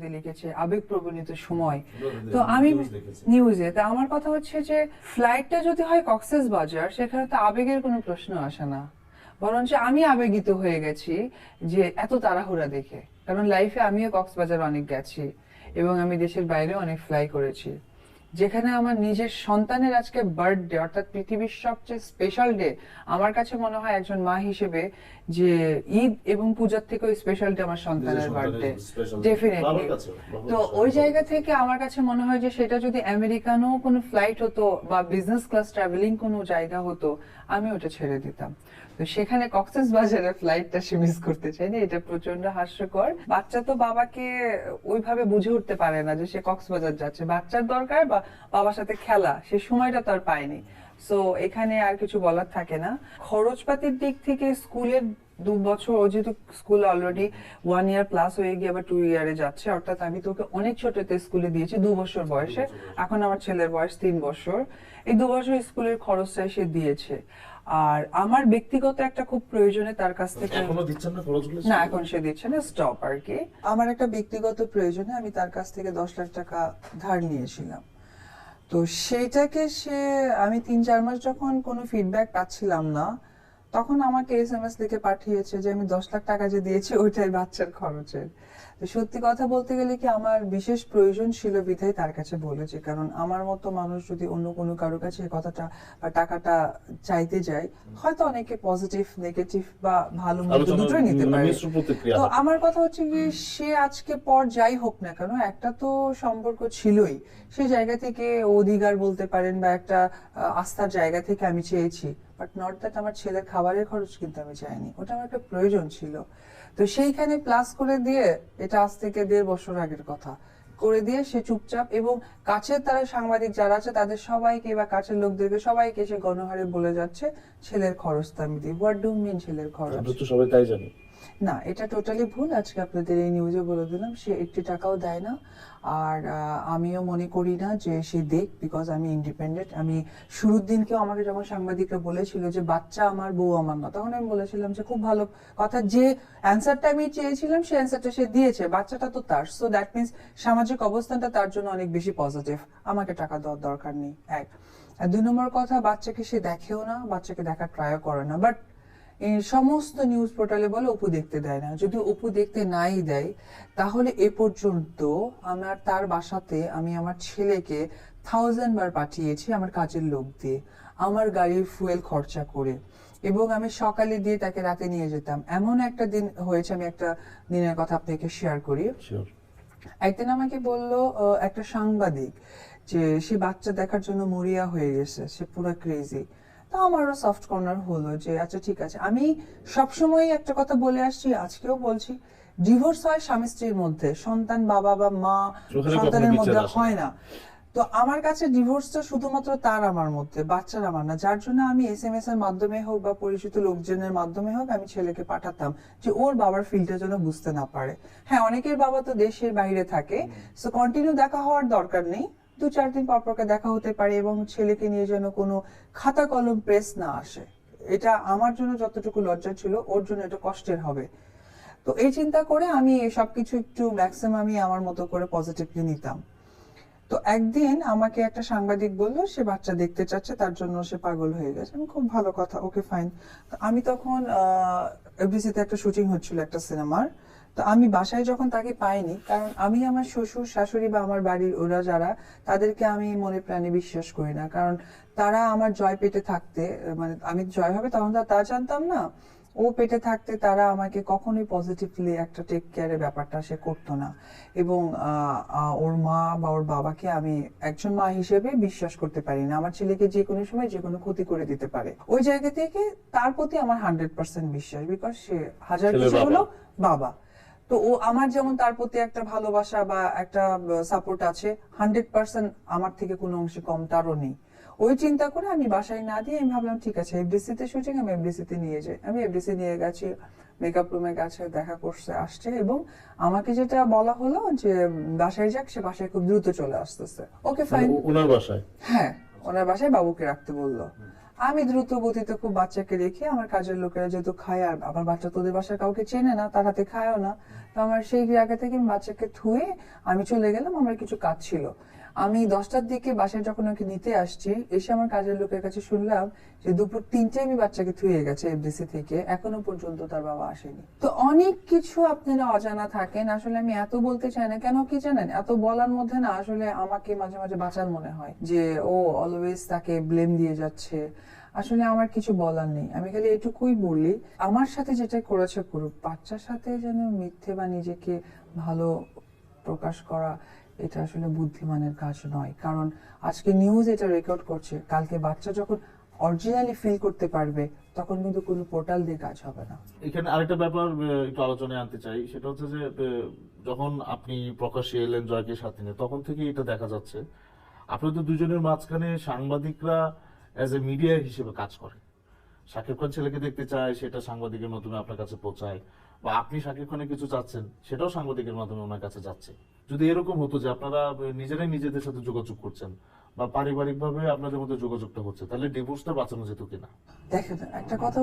দিয়ে লিখেছে আবেগ প্রবণিত সময়। তো আমি নিউজে তা আমার কথা হচ্ছে যে ফ্লাইটটা যদি হয় কক্সেস বাজার সেখানে তো আবেগের কোনো প্রশ্ন আসে না। বরঞ্চ আমি আবেগিত হয়ে গেছি যে এত তাড়াহুড়া দেখে। কারণ লাইফে আমিও কক্সবাজার অনেক গেছি এবং আমি দেশের বাইরে অনেক ফ্লাই করেছি। যেখানে আমার নিজের সন্তানের আজকে বার্থডে অর্থাৎ পৃথিবীর সবচেয়ে স্পেশাল ডে আমার কাছে মনে হয় একজন মা হিসেবে যে ঈদ এবং পূজার থেকে ওই স্পেশাল ডে আমার সন্তানের বার্থডে ডেফিনেটলি তো ওই জায়গা থেকে আমার কাছে মনে হয় যে সেটা যদি আমেরিকানও কোনো ফ্লাইট হতো বা বিজনেস ক্লাস ট্রাভেলিং কোনো জায়গা হতো আমি ওটা ছেড়ে দিতাম। তো সেখানে কক্সেস বাজারে ফ্লাইটটা সে মিস করতে চাই না এটা প্রচণ্ড হাস্যকর। বাচ্চা তো বাবাকে ওইভাবে বুঝে উঠতে পারে না যে সে কক্সবাজার যাচ্ছে। বাচ্চার দরকার বা বাবার সাথে খেলা সে সময়টা তো আর পায়নি। সো এখানে আর কিছু বলার থাকে না। খরচপাতির দিক থেকে স্কুলের দু বছর ও যেহেতু school already one year plus হয়ে গিয়ে আবার টু ইয়ারে যাচ্ছে অর্থাৎ আমি তোকে অনেক ছোটতে স্কুলে দিয়েছি দু বছর বয়সে। এখন আমার ছেলের বয়স তিন বছর। এই দু বছর স্কুলের খরচটা সে দিয়েছে। আর আমার ব্যক্তিগত একটা খুব প্রয়োজনে তার কাছ থেকে এখনও দিচ্ছেন না খরচগুলো? না এখন সে দিচ্ছে না স্টপ আর কি। আমার একটা ব্যক্তিগত প্রয়োজনে আমি তার কাছ থেকে দশ লাখ টাকা ধার নিয়েছিলাম। তো সেইটাকে সে আমি তিন চার মাস যখন কোনো ফিডব্যাক পাচ্ছিলাম না তখন আমাকে এস এম এস লিখে পাঠিয়েছে যে আমি দশ লাখ টাকা যে দিয়েছি ওইটাই বাচ্চার খরচের। তো সত্যি কথা বলতে গেলে কি আমার বিশেষ প্রয়োজন ছিল বিধায় তার কাছে বলেছি। কারণ আমার মতো মানুষ যদি অন্য কোনো কারও কাছে কথাটা বা টাকাটা চাইতে যায় হয়তো অনেকে পজিটিভ নেগেটিভ বা ভালো মন্দ আলোচনা দুটোই নিতে মানে পারে। তো আমার কথা হচ্ছে কি সে আজকে পর যাই হোক না কেন একটা তো সম্পর্ক ছিলই। সেই জায়গা থেকে অধিকার বলতে পারেন বা একটা আস্থার জায়গা থেকে আমি চেয়েছি। বাট নট দ্যাট আমার ছেলের খাবারের খরচ কিন্তু আমি চাইনি। ওটা আমার একটা প্রয়োজন ছিল। তো সেইখানে প্লাস করে দিয়ে এটা আজ থেকে দেড় বছর আগের কথা। করে দিয়ে সে চুপচাপ এবং কাছের তারা সাংবাদিক যারা আছে তাদের সবাইকে বা কাছের লোকদেরকে সবাইকে সে গণহারে বলে যাচ্ছে ছেলের খরচ তো আমি দিই হোয়াট ডু মিন ছেলের খরচ? তো সবাই তাই জানি। না, এটা টোটালি ভুল। আজকে আপনাদের এই নিউজে বলে দিলাম, সে একটি টাকাও দেয় না। আর আমিও মনে করি না যে সে দেখ বিকজ আমি ইন্ডিপেন্ডেন্ট আমি শুরুর দিনকেও আমাকে যখন সাংবাদিকরা বলেছিল যে, বাচ্চা আমার, বউ আমার না, তখন আমি বলেছিলাম যে, খুব ভালো কথা। যে অ্যান্সারটা আমি চেয়েছিলাম সেই অ্যান্সারটা সে দিয়েছে। বাচ্চাটা তো তার। সো দ্যাট মিনস সামাজিক অবস্থানটা তার জন্য অনেক বেশি পজিটিভ আমাকে টাকা দেওয়ার দরকার নেই। এক। আর দুই নম্বর কথা, বাচ্চাকে সে দেখেও না, বাচ্চাকে দেখার ট্রাইও করে না। বাট সমস্ত নিউজ পোর্টালে বলে অপু দেখতে দেয় না। যদি অপু দেখতে নাই দেয় তাহলে এ পর্যন্ত আমার তার বাসাতে আমি আমার ছেলেকে থাউজেন্ড বার পাঠিয়েছি আমার কাজের লোক দিয়ে আমার গাড়ির ফুয়েল খরচা করে। এবং আমি সকালে দিয়ে তাকে রাতে নিয়ে যেতাম। এমন একটা দিন হয়েছে আমি একটা দিনের কথা আপনাকে শেয়ার করি। একদিন আমাকে বলল একটা সাংবাদিক যে সে বাচ্চা দেখার জন্য মরিয়া হয়ে গেছে সে পুরো ক্রেজি তা আমারও সফট কর্নার হলো যে আচ্ছা ঠিক আছে। আমি সবসময় একটা কথা বলে আসছি আজকেও বলছি ডিভোর্স হয় স্বামী স্ত্রীর মধ্যে সন্তান বাবা বা মা সন্তানের মধ্যে। হয় না। তো আমার কাছে ডিভোর্সটা শুধুমাত্র তার আমার মধ্যে বাচ্চার আমার না। যার জন্য আমি এস এম এস এর মাধ্যমে হোক বা পরিচিত লোকজনের মাধ্যমে হোক আমি ছেলেকে পাঠাতাম যে ওর বাবার ফিল্ডটা যেন বুঝতে না পারে। হ্যাঁ অনেকের বাবা তো দেশের বাইরে থাকে সো কন্টিনিউ দেখা হওয়ার দরকার নেই। দু চার দিন পর পরকে দেখা হতে পারে এবং ছেলেকে নিয়ে যেন কোনো খাতা কলম প্রেস না আসে। এটা আমার জন্য যতটুকু লজ্জা ছিল, ওর জন্য এটা কষ্টের হবে। তো এই চিন্তা করে আমি সবকিছু একটু ম্যাক্সিমামই আমার মতো করে পজিটিভলি নিতাম। তো একদিন আমাকে একটা সাংবাদিক বলল, সে বাচ্চা দেখতে চাচ্ছে, তার জন্য সে পাগল হয়ে গেছে। আমি খুব ভালো কথা ওকে ফাইন আমি তখন এফডিসিতে একটা শুটিং হচ্ছিল একটা সিনেমার তো আমি বাসায় যখন তাকে পাইনি কারণ আমি আমার শ্বশুর শাশুড়ি বা আমার বাড়ির ওরা যারা তাদেরকে আমি মনে প্রাণে বিশ্বাস করি না। কারণ তারা আমার জয় পেটে থাকতে মানে আমি জয় হবে তখন তো তা জানতাম না। ও পেটে থাকতে তারা আমাকে কখনোই পজিটিভলি একটা টেক কেয়ারের ব্যাপারটা সে করতো না। এবং ওর মা বা ওর বাবাকে আমি একজন মা হিসেবে বিশ্বাস করতে পারি না। আমার ছেলেকে যে কোনো সময় যে কোনো ক্ষতি করে দিতে পারে। ওই জায়গা থেকে তার প্রতি আমার হান্ড্রেড পার্সেন্ট বিশ্বাস বিকজ সে হাজার কিছু হলো বাবা। তো ও আমার যেমন তার প্রতি একটা ভালোবাসা বা একটা সাপোর্ট আছে হান্ড্রেড পার্সেন্ট আমার থেকে কোনো অংশে কম তারও নেই। ওই চিন্তা করে আমি বাসায় না দিয়ে আমি ভাবলাম ঠিক আছে এফডিসি তে শুটিং আমি এফডিসি তে নিয়ে যাই। আমি এফডিসি নিয়ে গেছি মেকআপ রুমে গেছে দেখা করছে আসছে এবং আমাকে যেটা বলা হলো যে বাসায় যাক সে বাসায় খুব দ্রুত চলে আসতেছে। ওকে মানে ফাইন ওনার বাসায়? হ্যাঁ ওনার বাসায় বাবুকে রাখতে বলল। আমি দ্রুত গতিতে খুব বাচ্চাকে রেখে আমার কাজের লোকেরা যেহেতু খায়, আর আমার বাচ্চা তোদের বাসায় কাউকে চেনে না, তার হাতে খায়ও না। তো আমার সেই জায়গা থেকে আমি বাচ্চাকে থুয়ে আমি চলে গেলাম, আমার কিছু কাজ ছিল। আমি দশটার দিকে বাসায় যখন ওকে নিতে আসছি, এসে আমার কাজের লোকের কাছে শুনলাম যে দুপুর তিনটে আমি বাচ্চাকে থুয়ে গেছে এফডিসি থেকে, এখনও পর্যন্ত তার বাবা আসেনি। তো অনেক কিছু আপনারা অজানা থাকেন, আসলে আমি এত বলতে চাই না, কেন কি জানেন? এত বলার মধ্যে না, আসলে আমাকে মাঝে মাঝে বাঁচার মনে হয় যে ও অলওয়েজ তাকে ব্লেম দিয়ে যাচ্ছে। আসলে আমার কিছু বলার নেই। আমি খালি এটুকুই বলি, আমার সাথে যেটা করেছে করুক বাচ্চার সাথে যেন মিথ্যে বা নিজেকে ভালো প্রকাশ করা, এটা আসলে বুদ্ধিমানের কাজ নয়। কারণ আজকে নিউজ এটা রেকর্ড করছে, কালকে বাচ্চা যখন অরিজিনালি ফিল করতে পারবে, তখন কিন্তু কোনো পোর্টাল দিয়ে কাজ হবে না। এখানে আরেকটা ব্যাপার একটু আলোচনায় আনতে চাই। সেটা হচ্ছে যে যখন আপনি প্রকাশ্যে এলেন জয়কে সাথে নিয়ে, তখন থেকে এটা দেখা যাচ্ছে। আপনাদের দুজনের মাঝখানে সাংবাদিকরা অ্যাজ এ মিডিয়া হিসেবে কাজ করে। শাকিব খান ছেলেকে দেখতে চায়, সেটা সাংবাদিকের মাধ্যমে আপনার কাছে পৌঁছায়। বা আপনি শাকিব খানের কিছু চাচ্ছেন, সেটাও সাংবাদিকের মাধ্যমে ওনার কাছে যাচ্ছে। যদি এরকম হতো যে আপনারা নিজেরাই নিজেদের সাথে যোগাযোগ করছেন বা পারিবারিকভাবে আপনাদের মধ্যে যোগাযোগটা হচ্ছে, তাহলে ডিভোর্সটা বাঁচানো যেত কিনা? দেখেন, একটা কথা